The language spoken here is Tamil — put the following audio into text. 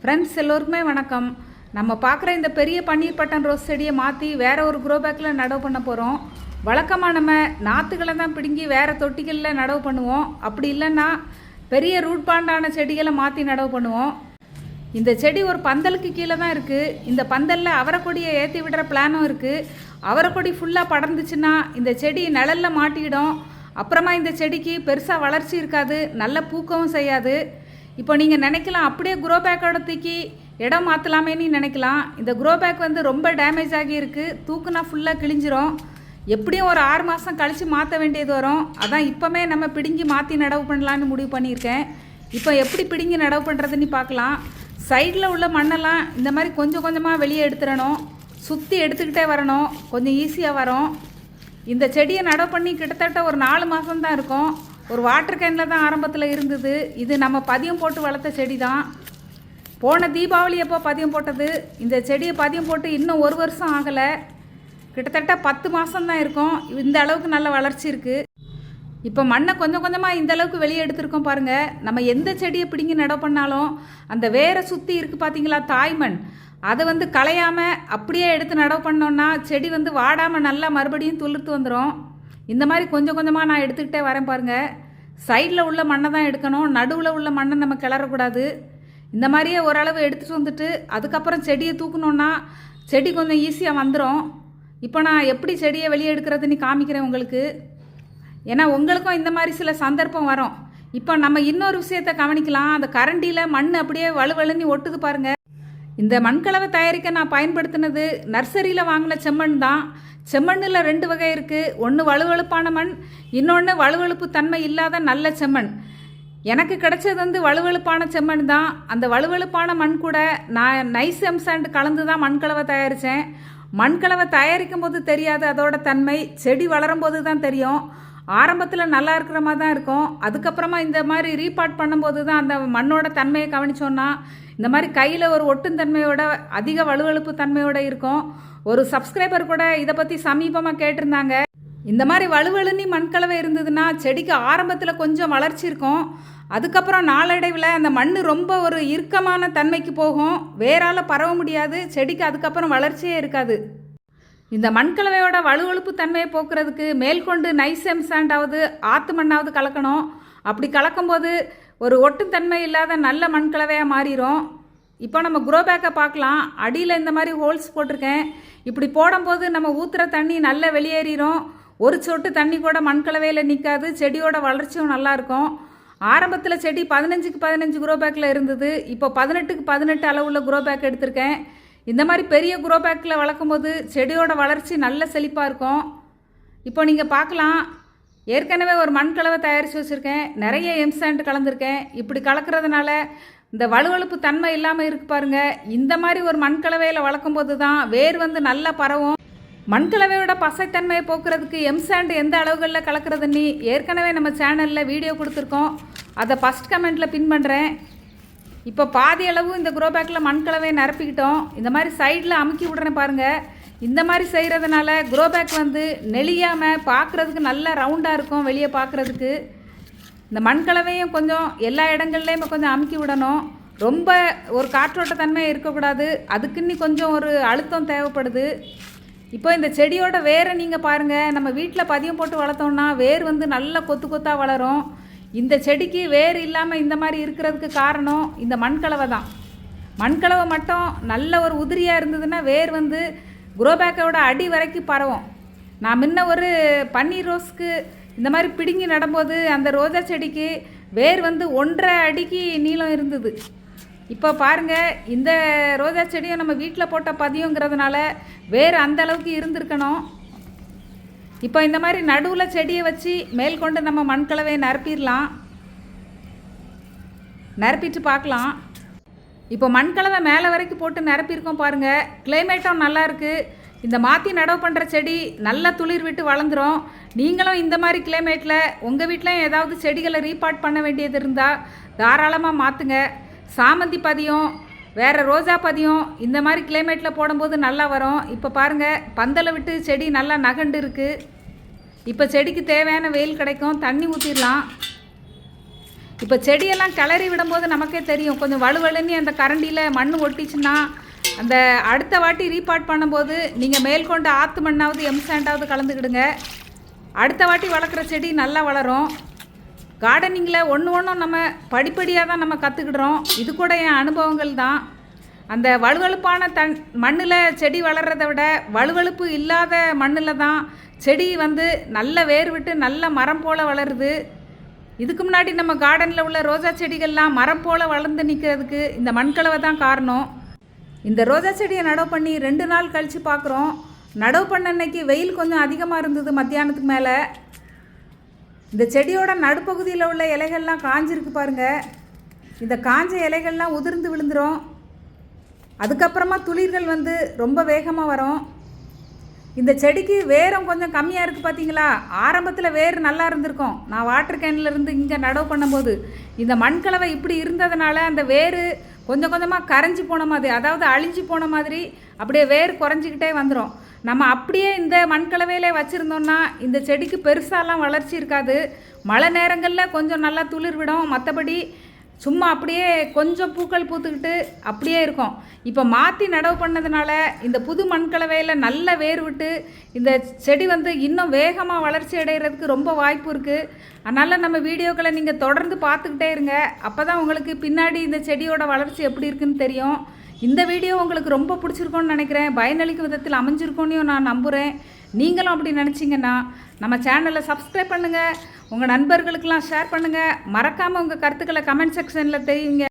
ஃப்ரெண்ட்ஸ் எல்லோருக்குமே வணக்கம். நம்ம பார்க்குற இந்த பெரிய பன்னீர் பட்டன் ரோஸ் செடியை மாற்றி வேறு ஒரு க்ரோ பேக்கில் நடவு பண்ண போகிறோம் வழக்கமாக நம்ம நாற்றுகளை தான் பிடுங்கி வேறு தொட்டிகளில் நடவு பண்ணுவோம். அப்படி இல்லைன்னா பெரிய ரூட் பாண்டான செடிகளை மாற்றி நடவு பண்ணுவோம். இந்த செடி ஒரு பந்தலுக்கு கீழே தான் இருக்குது இந்த பந்தலில் அவரைக்கொடியை ஏற்றி விடுற பிளானும் இருக்குது அவரைக்கொடி ஃபுல்லாக படர்ந்துச்சுன்னா இந்த செடி நிழலில் மாட்டிடும். அப்புறமா இந்த செடிக்கு பெருசாக வளர்ச்சி இருக்காது. நல்ல பூக்கவும் செய்யாது. இப்போ நீங்கள் நினைக்கலாம் அப்படியே குரோ பேக்கோட தூக்கி இடம் மாற்றலாமேன்னு நினைக்கலாம். இந்த குரோ பேக் வந்து ரொம்ப டேமேஜ் ஆகி இருக்குது தூக்குனா ஃபுல்லாக கிழிஞ்சிரும். எப்படியும் ஒரு ஆறு மாதம் கழித்து மாற்ற வேண்டியது வரும். அதான் இப்போமே நம்ம பிடுங்கி மாற்றி நடவு பண்ணலான்னு முடிவு பண்ணியிருக்கேன். இப்போ எப்படி பிடுங்கி நடவு பண்ணுறதுன்னு பார்க்கலாம். சைடில் உள்ள மண்ணெல்லாம் இந்த மாதிரி கொஞ்சம் கொஞ்சமாக வெளியே எடுத்துடணும். சுற்றி எடுத்துக்கிட்டே வரணும். கொஞ்சம் ஈஸியாக வரும். இந்த செடியை நடவு பண்ணி கிட்டத்தட்ட ஒரு நாலு மாதம் தான் இருக்கும். ஒரு வாட்டர் கேனில் தான் ஆரம்பத்தில் இருந்தது. இது நம்ம பதியம் போட்டு வளர்த்த செடி தான் போன தீபாவளி எப்போ பதியம் போட்டது? இந்த செடியை பதியம் போட்டு இன்னும் ஒரு வருஷம் ஆகலை. கிட்டத்தட்ட பத்து மாதம்தான் இருக்கும். இந்த அளவுக்கு நல்ல வளர்ச்சி இருக்குது இப்போ மண்ணை கொஞ்சம் கொஞ்சமாக இந்த அளவுக்கு வெளியே எடுத்திருக்கோம் பாருங்கள் நம்ம எந்த செடியை பிடிங்கி நடவு பண்ணாலும் அந்த வேரை சுற்றி இருக்குது பார்த்தீங்களா தாய்மண் அதை வந்து களையாமல் அப்படியே எடுத்து நடவு பண்ணோன்னா செடி வந்து வாடாமல் நல்லா மறுபடியும் துளிர்த்து வந்துடும் இந்த மாதிரி கொஞ்சம் கொஞ்சமாக நான் எடுத்துக்கிட்டே வரேன் பாருங்கள் சைடில் உள்ள மண்ணை தான் எடுக்கணும். நடுவில் உள்ள மண்ணை நம்ம கிளறக்கூடாது. இந்த மாதிரியே ஓரளவு எடுத்துகிட்டு வந்துட்டு அதுக்கப்புறம் செடியை தூக்கணுன்னா செடி கொஞ்சம் ஈஸியாக வந்துடும் இப்போ நான் எப்படி செடியை வெளியே எடுக்கிறதுன்னு காமிக்கிறேன் உங்களுக்கு. ஏன்னா உங்களுக்கும் இந்த மாதிரி சில சந்தர்ப்பம் வரும். இப்போ நம்ம இன்னொரு விஷயத்த கவனிக்கலாம். அந்த கரண்டியில் மண் அப்படியே வலுவலுன்னு ஒட்டுது பாருங்கள் இந்த மண்கலவை தயாரிக்க நான் பயன்படுத்தினது நர்சரியில் வாங்கின செம்மண் தான். செம்மண்ணில் ரெண்டு வகை இருக்குது ஒன்று வலுவழுப்பான மண் இன்னொன்று வலுவழுப்பு தன்மை இல்லாத நல்ல செம்மண். எனக்கு கிடைச்சது வந்து வலுவழுப்பான செம்மண் தான். அந்த வலுவழுப்பான மண் கூட நான் நைஸ் எம்சாண்ட் கலந்து தான் மண்கலவை தயாரித்தேன் மண்கலவை தயாரிக்கும் போது தெரியாது அதோட தன்மை செடி வளரும் போது தான் தெரியும். ஆரம்பத்தில் நல்லா இருக்கிற மாதிரி தான் இருக்கும். அதுக்கப்புறமா இந்த மாதிரி ரீபார்ட் பண்ணும்போது தான் அந்த மண்ணோட தன்மையை கவனிச்சோன்னா இந்த மாதிரி கையில் ஒரு ஒட்டும் தன்மையோட அதிக வலுவழுப்பு தன்மையோட இருக்கும். ஒரு சப்ஸ்கிரைபர் கூட இதை பற்றி சமீபமாக கேட்டிருந்தாங்க. இந்த மாதிரி வலுவழுனி மண்கலவை இருந்ததுன்னா செடிக்கு ஆரம்பத்தில் கொஞ்சம் வளர்ச்சி இருக்கும். அதுக்கப்புறம் நாளடைவில் அந்த மண் ரொம்ப ஒரு இறுக்கமான தன்மைக்கு போகும். வேறால் பரவ முடியாது. செடிக்கு அதுக்கப்புறம் வளர்ச்சியே இருக்காது. இந்த மண்கலவையோட வலுவழுப்பு தன்மையை போக்குறதுக்கு மேல்கொண்டு நைஸ் எம்சாண்டாவது ஆற்று மண்ணாவது கலக்கணும். அப்படி கலக்கும்போது ஒரு ஒட்டுத்தன்மை இல்லாத நல்ல மண்கலவையாக மாறிடும் இப்போ நம்ம குரோ பேக்கை பார்க்கலாம். அடியில் இந்த மாதிரி ஹோல்ஸ் போட்டிருக்கேன். இப்படி போடும்போது நம்ம ஊற்றுற தண்ணி நல்லா வெளியேறிடும் ஒரு சொட்டு தண்ணி கூட மண்கலவையில் நிற்காது செடியோட வளர்ச்சியும் நல்லாயிருக்கும் ஆரம்பத்தில் செடி பதினஞ்சுக்கு பதினஞ்சு குரோ பேக்கில் இருந்தது. இப்போ பதினெட்டுக்கு பதினெட்டு அளவுள்ள குரோ பேக் எடுத்திருக்கேன். இந்த மாதிரி பெரிய குரோ பேக்கில் வளர்க்கும்போது செடியோட வளர்ச்சி நல்ல செழிப்பாக இருக்கும். இப்போ நீங்கள் பார்க்கலாம். ஏற்கனவே ஒரு மண் கலவை தயாரித்து வச்சுருக்கேன். நிறைய எம்சாண்ட் கலந்துருக்கேன். இப்படி கலக்கிறதுனால இந்த வலுவழுப்பு தன்மை இல்லாமல் இருக்கு பாருங்க. இந்த மாதிரி ஒரு மண் கலவையில் வளர்க்கும் போது தான் வேர் வந்து நல்லா பரவும். மண்கலவையோட பசைத்தன்மையை போக்குறதுக்கு எம்சாண்ட் எந்த அளவுகளில் கலக்கிறதுன்னு ஏற்கனவே நம்ம சேனலில் வீடியோ கொடுத்துருக்கோம். அதை ஃபஸ்ட் கமெண்ட்டில் பின் பண்ணுறேன் இப்போ பாதி அளவு இந்த குரோ பேக்கில் மண்கலவையை நிரப்பிக்கிட்டோம். இந்த மாதிரி சைடில் அமுக்கி விடுறேன் பாருங்கள் இந்த மாதிரி செய்கிறதுனால குரோ பேக் வந்து நெளியாமல் பார்க்குறதுக்கு நல்லா ரவுண்டாக இருக்கும் வெளியே பார்க்குறதுக்கு இந்த மண்கலவையும் கொஞ்சம் எல்லா இடங்கள்லையும் கொஞ்சம் அமுக்கி விடணும். ரொம்ப ஒரு காற்றோட்ட தன்மை இருக்கக்கூடாது. அதுக்குன்னு கொஞ்சம் ஒரு அழுத்தம் தேவைப்படுது. இப்போ இந்த செடியோட வேரை நீங்கள் பாருங்கள் நம்ம வீட்டில் பதியம் போட்டு வளர்த்தோம்னா வேர் வந்து நல்லா கொத்து கொத்தாக வளரும். இந்த செடிக்கு வேர் இல்லாமல் இந்த மாதிரி இருக்கிறதுக்கு காரணம் இந்த மண்கலவை தான். மண்கலவை மட்டும் நல்ல ஒரு உதிரியாக இருந்ததுன்னா வேர் வந்து குரோபேக்கோட அடி வரைக்கும் பரவும். நான் முன்ன ஒரு பன்னீர் ரோஸ்க்கு இந்த மாதிரி பிடுங்கி நடும்போது அந்த ரோஜா செடிக்கு வேர் வந்து ஒன்றரை அடிக்கு நீளம் இருந்தது. இப்போ பாருங்கள் இந்த ரோஜா செடியும் நம்ம வீட்டில் போட்ட பதியங்கிறதுனால வேர் அந்த அளவுக்கு இருந்திருக்கணும். இப்போ இந்த மாதிரி நடுவில் செடியை வச்சு மேல் கொண்டு நம்ம மண்கலவையை நிரப்பிடலாம் நிரப்பிட்டு பார்க்கலாம். இப்போ மண்கலவை மேலே வரைக்கும் போட்டு நிரப்பியிருக்கோம் பாருங்கள் கிளைமேட்டும் நல்லாயிருக்கு இந்த மாற்றி நடவு பண்ணுற செடி நல்லா துளிர் விட்டு வளர்ந்துரும். நீங்களும் இந்த மாதிரி கிளைமேட்டில் உங்கள் வீட்டில் ஏதாவது செடிகளை ரீபார்ட் பண்ண வேண்டியது இருந்தால் தாராளமாக மாற்றுங்க சாமந்தி பதியம் வேறு ரோஜா பதியம் இந்த மாதிரி கிளைமேட்டில் போடும்போது நல்லா வரும். இப்போ பாருங்கள் பந்தலை விட்டு செடி நல்லா நகண்டு இருக்குது இப்போ செடிக்கு தேவையான வெயில் கிடைக்கும் தண்ணி ஊற்றிடலாம் இப்போ செடியெல்லாம் கிளறி விடும்போது நமக்கே தெரியும். கொஞ்சம் வலுவலுன்னு அந்த கரண்டியில் மண் ஒட்டிச்சுன்னா அந்த அடுத்த வாட்டி ரீபார்ட் பண்ணும்போது நீங்கள் மேல்கொண்டு ஆற்று மண்ணாவது எம்சாண்டாவது கலந்துக்கிடுங்க. அடுத்த வாட்டி வளர்க்குற செடி நல்லா வளரும். கார்டனிங்கில் ஒன்று ஒன்றும் நம்ம படிப்படியாக தான் நம்ம கற்றுக்கிடுறோம் இது கூட என் அனுபவங்கள் தான். அந்த வலுவழுப்பான தன் மண்ணில் செடி வளர்கிறத விட வலுவழுப்பு இல்லாத மண்ணில் தான் செடி வந்து நல்ல வேர் விட்டு நல்ல மரம் போல் வளருது. இதுக்கு முன்னாடி நம்ம கார்டனில் உள்ள ரோஜா செடிகள்லாம் மரம் போல் வளர்ந்து நிற்கிறதுக்கு இந்த மண்கலவை தான் காரணம். இந்த ரோஜா செடியை நடவு பண்ணி ரெண்டு நாள் கழித்து பார்க்குறோம் நடவு பண்ண அன்னைக்கு வெயில் கொஞ்சம் அதிகமாக இருந்தது மத்தியானத்துக்கு மேலே. இந்த செடியோட நடுப்பகுதியில் உள்ள இலைகள்லாம் காஞ்சிருக்கு பாருங்கள் இந்த காஞ்ச இலைகள்லாம் உதிர்ந்து விழுந்துரும். அதுக்கப்புறமா துளிர்கள் வந்து ரொம்ப வேகமாக வரும். இந்த செடிக்கு வேரம் கொஞ்சம் கம்மியாக இருக்குது பார்த்தீங்களா ஆரம்பத்தில் வேர் நல்லா இருந்திருக்கும். நான் வாட்டர் கேனில் இருந்து இங்கே நடவு பண்ணும்போது இந்த மண்கலவை இப்படி இருந்ததுனால அந்த வேர் கொஞ்சம் கொஞ்சமாக கரைஞ்சி போன மாதிரி அதாவது அழிஞ்சு போன மாதிரி அப்படியே வேர் குறைஞ்சிக்கிட்டே வந்துடும் நம்ம அப்படியே இந்த மண்கலவையிலே வச்சுருந்தோம்னா இந்த செடிக்கு பெருசாலாம் வளர்ச்சி இருக்காது. மழை நேரங்களில் கொஞ்சம் நல்லா துளிர் விடும். மற்றபடி சும்மா அப்படியே கொஞ்சம் பூக்கள் பூத்துக்கிட்டு அப்படியே இருக்கும். இப்போ மாற்றி நடவு பண்ணதுனால இந்த புது மண்கலவையில் நல்ல வேர் விட்டு இந்த செடி வந்து இன்னும் வேகமாக வளர்ச்சி அடைகிறதுக்கு ரொம்ப வாய்ப்பு இருக்குது அதனால் நம்ம வீடியோக்களை நீங்கள் தொடர்ந்து பார்த்துக்கிட்டே இருங்க. அப்போ தான் உங்களுக்கு பின்னாடி இந்த செடியோட வளர்ச்சி எப்படி இருக்குன்னு தெரியும். இந்த வீடியோ உங்களுக்கு ரொம்ப பிடிச்சிருக்கோன்னு நினைக்கிறேன். பயனளிக்கும் விதத்தில் அமைஞ்சிருக்கோன்னு நான் நம்புகிறேன் நீங்களும் அப்படி நினச்சிங்கன்னா நம்ம சேனலை சப்ஸ்கிரைப் பண்ணுங்கள் உங்கள் நண்பர்களுக்கெல்லாம் ஷேர் பண்ணுங்கள் மறக்காமல் உங்கள் கருத்துக்களை கமெண்ட் செக்ஷனில் தெரியுங்க.